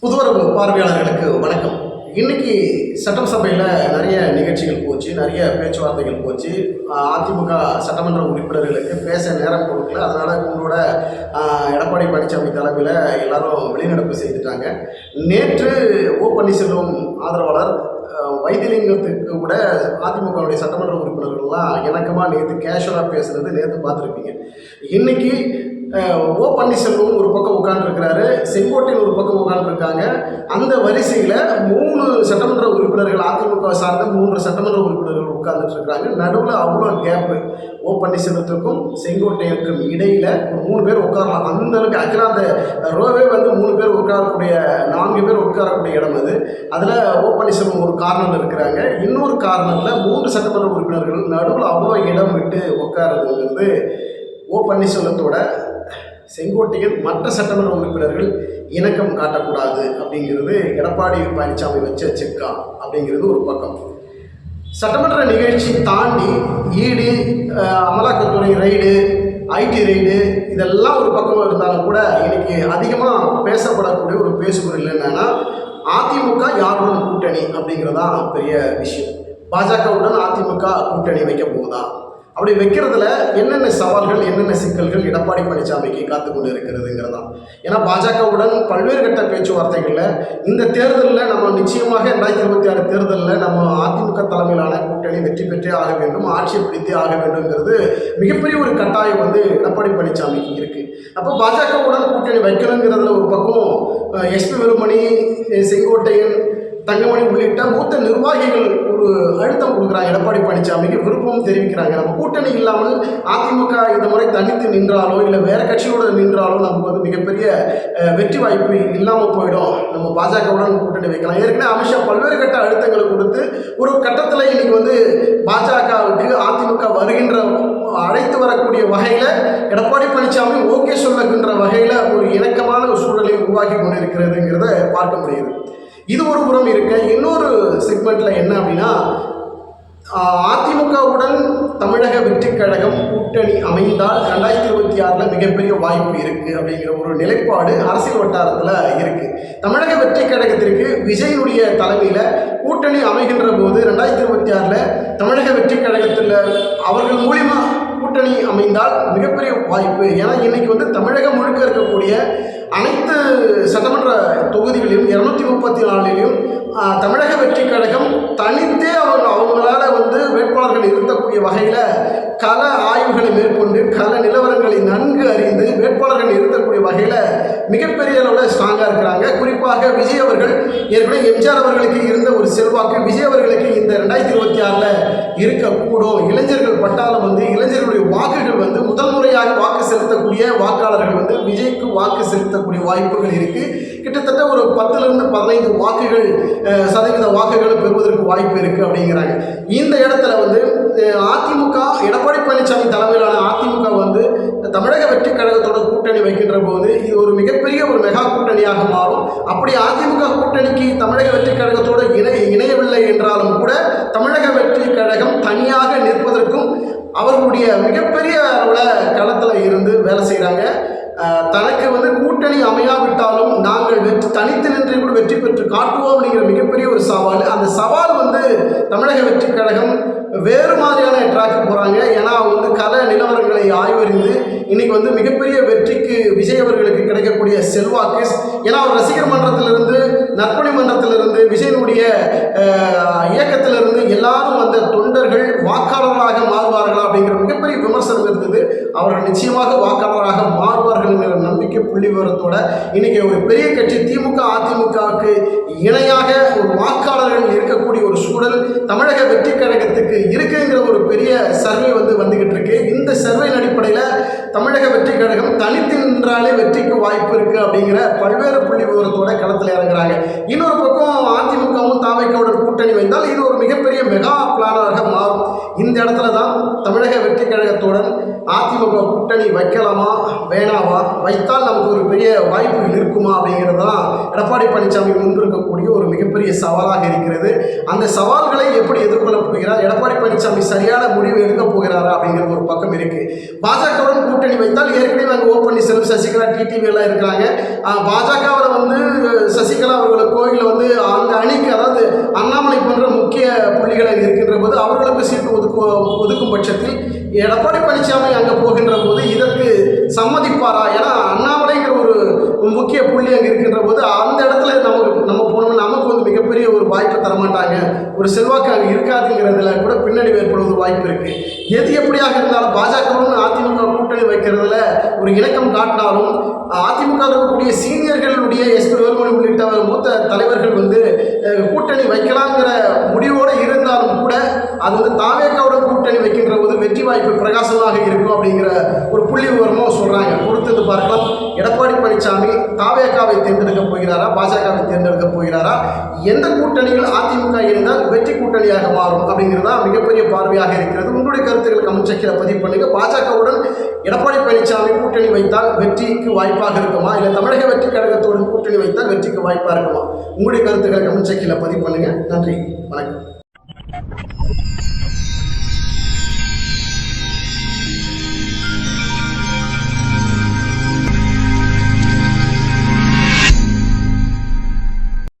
புதுவரவு பார்வையாளர்களுக்கு வணக்கம். இன்னைக்கு சட்டசபையில் நிறைய நிகழ்ச்சிகள் போச்சு நிறைய பேச்சுவார்த்தைகள் போச்சு. அதிமுக சட்டமன்ற உறுப்பினர்களுக்கு பேச நேரம் கொடுக்கல. அதனால் உங்களோட எடப்பாடி பழனிசாமி தலைமையில் எல்லாரும் வெளிநடப்பு செய்துட்டாங்க. நேற்று ஓ பன்னீர்செல்வம் ஆதரவாளர் வைத்தியலிங்கத்துக்கு கூட அதிமுகவுடைய சட்டமன்ற உறுப்பினர்கள்லாம் இணக்கமாக நேற்று கேஷுவலாக பேசுனது நேற்று பார்த்துருப்பீங்க. இன்னைக்கு ஓ பன்னீர்செல்வம் ஒரு பக்கம் உட்காந்துருக்கிறாரு செங்கோட்டையன் ஒரு பக்கம் உட்காந்துருக்காங்க அந்த வரிசையில் மூணு சட்டமன்ற உறுப்பினர்கள் அதிமுக சார்ந்த மூன்று சட்டமன்ற உறுப்பினர்கள் உட்கார்ந்துட்டு இருக்காங்க நடுவில் அவ்வளோ கேப்பு ஓ பன்னீர்செல்வத்துக்கும் செங்கோட்டையனுக்கும் இடையில் மூணு பேர் உட்காரலாம். அந்த அளவுக்கு ஆக்சுவலாக அந்த ரோவே வந்து மூணு பேர் உட்காரக்கூடிய நான்கு பேர் உட்காரக்கூடிய இடம் அது. அதில் ஓ பன்னீர்செல்வம் ஒரு கார்னரில் இருக்கிறாங்க. இன்னொரு கார்னரில் மூன்று சட்டமன்ற உறுப்பினர்கள் நடுவில் அவ்வளோ இடம் விட்டு உட்காரதுங்கிறது ஓ பன்னீர்செல்வத்தோட செங்கோட்டையன் மற்ற சட்டமன்ற உறுப்பினர்கள் இணக்கம் காட்டக்கூடாது அப்படிங்கிறது எடப்பாடி பழனிசாமி வச்ச செக்கா அப்படிங்கிறது ஒரு பக்கம். சட்டமன்ற நிகழ்ச்சி தாண்டி ஈடு அமலாக்கத்துறை ரைடு ஐடி ரைடு இதெல்லாம் ஒரு பக்கம் இருந்தாலும் கூட இன்னைக்கு அதிகமாக பேசப்படக்கூடிய ஒரு பேசுபொருள் என்னன்னா அதிமுக யாருடன் கூட்டணி அப்படிங்கிறதான் பெரிய விஷயம். பாஜகவுடன் அதிமுக கூட்டணி வைக்க போகுதா? அப்படி வைக்கிறதுல என்னென்ன சவால்கள் என்னென்ன சிக்கல்கள் எடப்பாடி பழனிசாமிக்கு காத்து கொண்டு இருக்கிறதுங்கிறதா ஏன்னா பாஜகவுடன் பல்வேறு கட்ட பேச்சுவார்த்தைகளில் இந்த தேர்தலில் நம்ம நிச்சயமாக ரெண்டாயிரத்தி இருபத்தி ஆறு தேர்தலில் நம்ம அதிமுக தலைமையிலான கூட்டணி வெற்றி பெற்றே ஆக வேண்டும் ஆட்சியை பிடித்தே ஆக வேண்டும்ங்கிறது மிகப்பெரிய ஒரு கட்டாயம் வந்து எடப்பாடி பழனிசாமிக்கு இருக்குது அப்போ பாஜகவுடன் கூட்டணி வைக்கணுங்கிறதுல ஒரு பக்கம் எஸ்பி வேலுமணி செங்கோட்டையன் தங்கமணி உள்ளிட்ட மூத்த நிர்வாகிகள் ஒரு அழுத்தம் கொடுக்குறாங்க. எடப்பாடி பழனிசாமிக்கு விருப்பமும் தெரிவிக்கிறாங்க. நம்ம கூட்டணி இல்லாமல் அதிமுக இந்த முறை தனித்து நின்றாலோ இல்லை வேற கட்சியோட நின்றாலோ நமக்கு வந்து மிகப்பெரிய வெற்றி வாய்ப்பு இல்லாமல் போயிடும். நம்ம பாஜகவுடன் கூட்டணி வைக்கலாம். ஏற்கனவே அமித்ஷா பல்வேறு கட்ட அழுத்தங்களை கொடுத்து ஒரு கட்டத்தில் இன்னைக்கு வந்து பாஜகவுக்கு அதிமுக வருகின்ற அழைத்து வரக்கூடிய வகையில் எடப்பாடி பழனிசாமி ஓகே சொல்லுகின்ற வகையில் ஒரு இணக்கமான ஒரு சூழலை உருவாக்கி கொண்டிருக்கிறதுங்கிறத பார்க்க முடியுது. இது ஒரு புறம் இருக்க. இன்னொரு செக்மெண்ட்டில் என்ன அப்படின்னா அதிமுகவுடன் தமிழக வெற்றிக் கழகம் கூட்டணி அமைந்தால் ரெண்டாயிரத்தி இருபத்தி ஆறில் மிகப்பெரிய வாய்ப்பு இருக்குது அப்படிங்கிற ஒரு நிலைப்பாடு அரசியல் வட்டாரத்தில் இருக்குது தமிழக வெற்றிக் கழகத்திற்கு விஜயனுடைய தலைமையில் கூட்டணி அமைகின்ற போது ரெண்டாயிரத்தி இருபத்தி ஆறில் தமிழக வெற்றிக் கழகத்தில் அவர்கள் மூலிமா கூட்டணி அமைந்தால் மிகப்பெரிய வாய்ப்பு. ஏன்னா இன்றைக்கி வந்து தமிழகம் முழுக்க இருக்கக்கூடிய அனைத்து சட்டமன்ற தொகுதிகளிலும் இரநூத்தி முப்பத்தி நாலிலையும் தமிழக வெற்றி கழகம் தனித்தே அவங்க அவங்களால வந்து வேட்பாளர்கள் நிறுத்தக்கூடிய வகையில் கள ஆய்வுகளை மேற்கொண்டு கள நிலவரங்களை நன்கு அறிந்து வேட்பாளர்கள் நிறுத்தக்கூடிய வகையில் மிகப்பெரிய அளவில் ஸ்ட்ராங்காக இருக்கிறாங்க. குறிப்பாக விஜய் அவர்கள் ஏற்கனவே எம்ஜிஆர் அவர்களுக்கு இருந்த ஒரு செல்வாக்கு விஜய் அவர்களுக்கு இந்த ரெண்டாயிரத்தி இருபத்தி ஆறில் இருக்கக்கூடும். இளைஞர்கள் பட்டாளம் வந்து இளைஞர்களுடைய வாக்குகள் வந்து முதல் முறையாக வாக்கு செலுத்தக்கூடிய வாக்காளர்கள் வந்து விஜய்க்கு வாக்கு செலுத்தக்கூடிய வாய்ப்புகள் இருக்குது கிட்டத்தட்ட ஒரு பத்துலேருந்து பதினைந்து வாக்குகள் சதவீத வாக்குகள் பெறுவதற்கு வாய்ப்பு இருக்கு அப்படிங்கிறாங்க. இந்த இடத்துல வந்து அதிமுக எடப்பாடி பழனிசாமி தலைமையிலான அதிமுக வந்து தமிழக வெற்றி கழகத்தோட கூட்டணி வைக்கின்ற போது இது ஒரு மிகப்பெரிய ஒரு மெகா கூட்டணியாக மாறும். அப்படி அதிமுக கூட்டணிக்கு தமிழக வெற்றி கழகத்தோடு இணை இணையவில்லை என்றாலும் கூட தமிழக வெற்றி கழகம் தனியாக நிற்பதற்கும் அவர்களுடைய மிகப்பெரிய அளவில் களத்தில் இருந்து வேலை செய்கிறாங்க தனக்கு வந்து கூட்டணி அமையாவிட்டு நாங்கள் வெற்றி தனித்து நின்று கூட வெற்றி பெற்று காட்டுவோம் அப்படிங்கிற மிகப்பெரிய ஒரு சவால். அந்த சவால் வந்து தமிழக வெற்றி கழகம் வேறு மாதிரியான ட்ராக்கு போகிறாங்க ஏன்னா அவங்க வந்து கல நிலவரங்களை ஆய்வறிந்து இன்னைக்கு வந்து மிகப்பெரிய வெற்றிக்கு விஜய் அவர்களுக்கு கிடைக்கக்கூடிய செல்வாக்கு. ஏன்னா அவர் ரசிகர் மன்றத்திலிருந்து நற்பணி மன்றத்திலிருந்து விஜயனுடைய இயக்கத்திலிருந்து எல்லாரும் வந்த தொண்டர்கள் வாக்காளர்களாக மாறுவார்களா அப்படிங்கிற மிகப்பெரிய விமர்சனம் இருந்தது. அவர்கள் நிச்சயமாக வாக்காளராக அப்படிங்கிற நம்பிக்கை புள்ளி விவரத்தோட இன்னைக்கு ஒரு பெரிய கட்சி திமுக அதிமுகவுக்கு இணையாக ஒரு வாக்காளர்கள் இருக்கக்கூடிய ஒரு சூழல் தமிழக வெற்றி கழகத்துக்கு இருக்குங்கிற ஒரு பெரிய சர்வே வந்து வந்துகிட்டு இருக்கு. இந்த சர்வேயின் அடிப்படையில் தமிழக வெற்றி கழகம் தனித்து நின்றாலே வெற்றிக்கு வாய்ப்பு இருக்கு அப்படிங்கிற பல்வேறு புள்ளி விவரத்தோட களத்தில் இறங்குறாங்க. இன்னொரு பக்கம் அதிமுகவும் தாவைக்காவுடன் கூட்டணி வைத்தால் இது ஒரு மிகப்பெரிய மெகா பிளானராக மாறும். இந்த இடத்துல தான் தமிழக வெற்றி கழகத்துடன் அதிமுக கூட்டணி வைக்கலாமா வேணாமா வைத்தால் நமக்கு ஒரு பெரிய வாய்ப்புகள் இருக்குமா அப்படிங்கிறது தான் எடப்பாடி பழனிசாமி முன்னிருக்கக்கூடிய ஒரு மிகப்பெரிய சவாலாக இருக்கிறது. அந்த சவால்களை எப்படி எதிர்கொள்ள போகிறார்? எடப்பாடி பழனிசாமி சரியான முடிவு எடுக்கப் போகிறாரா அப்படிங்கிற ஒரு பக்கம் இருக்குது பாஜகவுடன் கூட்டணி வைத்தால் ஏற்கனவே அங்கே பன்னீர்செல்வம் சசிகலா டிடிவி இருக்கிறாங்க. பாஜகவில் வந்து சசிகலா அவர்களை கோயிலில் வந்து அந்த அணிக்கு அதாவது அண்ணாமலை போன்ற முக்கிய புள்ளிகளை இருக்கின்ற போது அவர்களுக்கு சீட்டு ஒதுக்கு ஒதுக்கும் பட்சத்தில் எடப்பாடி பழனிசாமி அங்கே போகின்ற போது இதற்கு சம்மதிப்பாரா? ஏன்னா அண்ணாமலைங்கிற ஒரு முக்கிய புள்ளி அங்கே இருக்கின்ற போது அந்த இடத்துல மாட்டாங்க. ஒரு செல்வாக்கு அங்கே இருக்காதுங்கிறதுல கூட பின்னடைவு ஏற்படுவது வாய்ப்பு இருக்கு. எது எப்படியாக இருந்தாலும் பாஜகவும் அதிமுக கூட்டணி வைக்கிறதுல ஒரு இணக்கம் காட்டினாலும் அதிமுக இருக்கக்கூடிய சீனியர்களுடைய எஸ் பி வேலுமணி உள்ளிட்ட மூத்த தலைவர்கள் வந்து கூட்டணி வைக்கலாங்கிற முடிவோடு இருந்தாலும் கூட அது வந்து தாவேக்காவுடன் கூட்டணி வைக்கின்ற போது வெற்றி வாய்ப்பு பிரகாசமாக இருக்கும் அப்படிங்கிற ஒரு புள்ளி விவரம் எந்த கூட்டணியில் அதிமுக இருந்தால் வெற்றி கூட்டணியாக மாறும் அப்படிங்கிறது தான் மிகப்பெரிய பார்வையாக இருக்கிறது. உங்களுடைய கருத்துக்களை கமெண்ட் செக்ஷனில் பதிவு பண்ணுங்க. பாஜகவுடன் எடப்பாடி பழனிசாமி கூட்டணி வைத்தால் வெற்றிக்கு வாய்ப்பாக இருக்குமா? இல்லை தமிழக வெற்றி கழகத்துடன் கூட்டணி வைத்தால் வெற்றிக்கு வாய்ப்பாக இருக்குமா? உங்களுடைய கருத்துக்களை கமெண்ட் செக்ஷனில் பதிவு பண்ணுங்க. நன்றி. வணக்கம்.